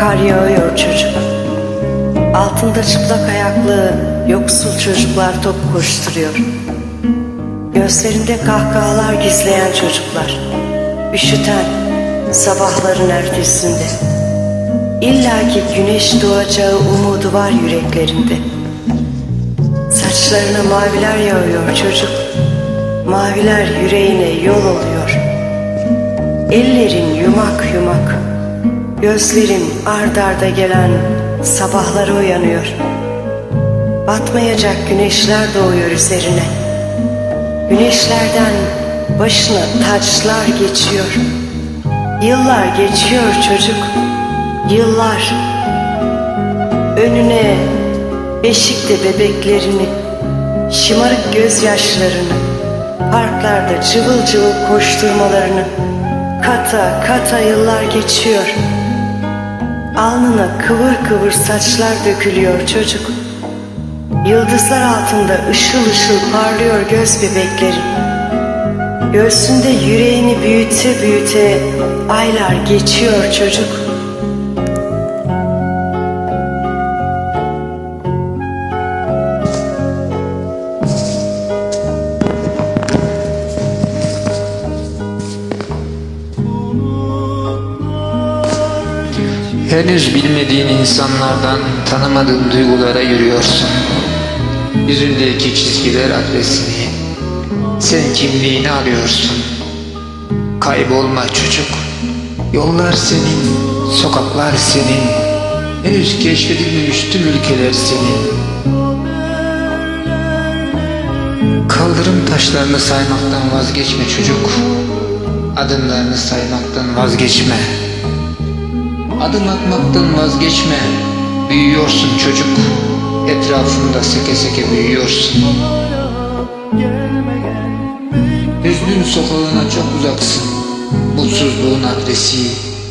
Kar yağıyor çocuk. Altında çıplak ayaklı yoksul çocuklar top koşturuyor. Gözlerinde kahkahalar gizleyen çocuklar. Üşüten sabahların ertesinde. İlla ki güneş doğacağı umudu var yüreklerinde. Saçlarına maviler yağıyor çocuk. Maviler yüreğine yol oluyor. Ellerin yumak yumak. Gözlerin ard arda gelen sabahlara uyanıyor. Batmayacak güneşler doğuyor üzerine. Güneşlerden başına taçlar geçiyor. Yıllar geçiyor çocuk. Yıllar. Önüne beşikte bebeklerini, şımarık gözyaşlarını, parklarda cıvıl cıvıl koşturmalarını, kata kata yıllar geçiyor. Alnına kıvır kıvır saçlar dökülüyor çocuk. Yıldızlar altında ışıl ışıl parlıyor göz bebekleri. Göğsünde yüreğini büyüte büyüte aylar geçiyor çocuk. Henüz bilmediğin insanlardan tanımadığın duygulara yürüyorsun. Yüzündeki çizgiler adresini, sen kimliğini arıyorsun. Kaybolma çocuk. Yollar senin, sokaklar senin. Henüz keşfedilmemiş tüm ülkeler senin. Kaldırım taşlarını saymaktan vazgeçme çocuk. Adımlarını saymaktan vazgeçme. Adım atmaktan vazgeçme. Büyüyorsun çocuk. Etrafında seke seke büyüyorsun. Hüznün sokağına çok uzaksın. Mutsuzluğun adresi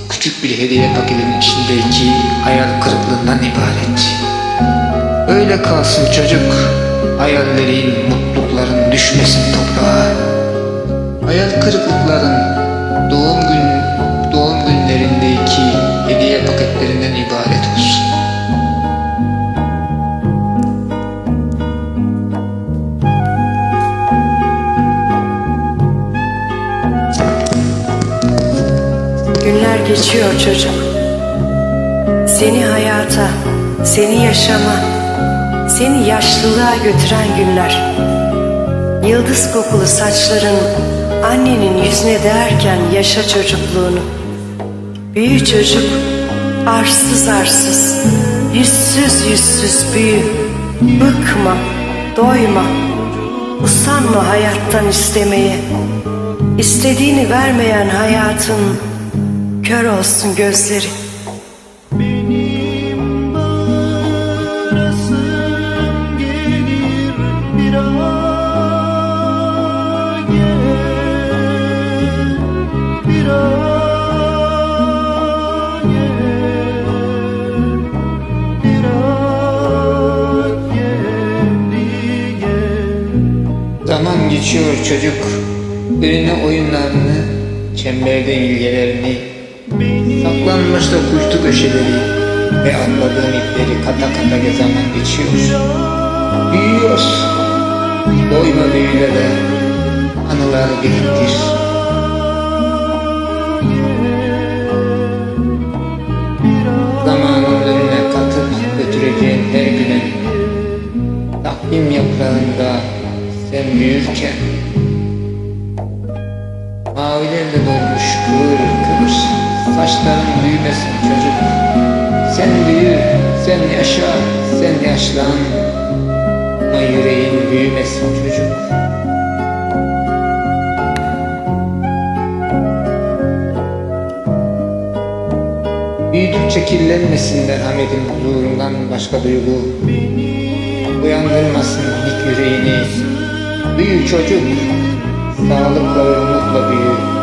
küçük bir hediye paketinin içindeki hayal kırıklığından ibaret. Öyle kalsın çocuk. Hayallerin, mutlulukların düşmesin toprağa. Hayal kırıklıkların Günler geçiyor çocuk. Seni hayata, seni yaşama, seni yaşlılığa götüren günler. Yıldız kokulu saçların annenin yüzüne değerken yaşa çocukluğunu. Büyü çocuk, arsız arsız, yüzsüz yüzsüz büyü. Bıkma, doyma, usanma hayattan istemeye. İstediğini vermeyen hayatın kör olsun gözleri. Benim bağırasım gelir bir ay gel bir ay gel bir ay geldi gel Zaman geçiyor çocuk. Önüne oyunlarını, çemberde ilgelerini, saklanmış da kuytu köşeleri ve atladığın ipleri kata kata ge zaman geçiyor. Büyüyorsun. Doyma büyülere, anılar biriktir. Zamanın önüne katıp götüreceğin her güne takvim yaprağında sen büyürken Mavilerle dolmuş kıvır kıvır Saçların büyümesin çocuk. Sen büyü, sen yaşa, sen yaşlan. Ama yüreğin büyümesin çocuk. Büyüdükçe kirlenmesin merhametin huzurundan başka duygu. Uyandırmasın ilk yüreğini. Büyü çocuk. Sağlıkla ve umutla büyü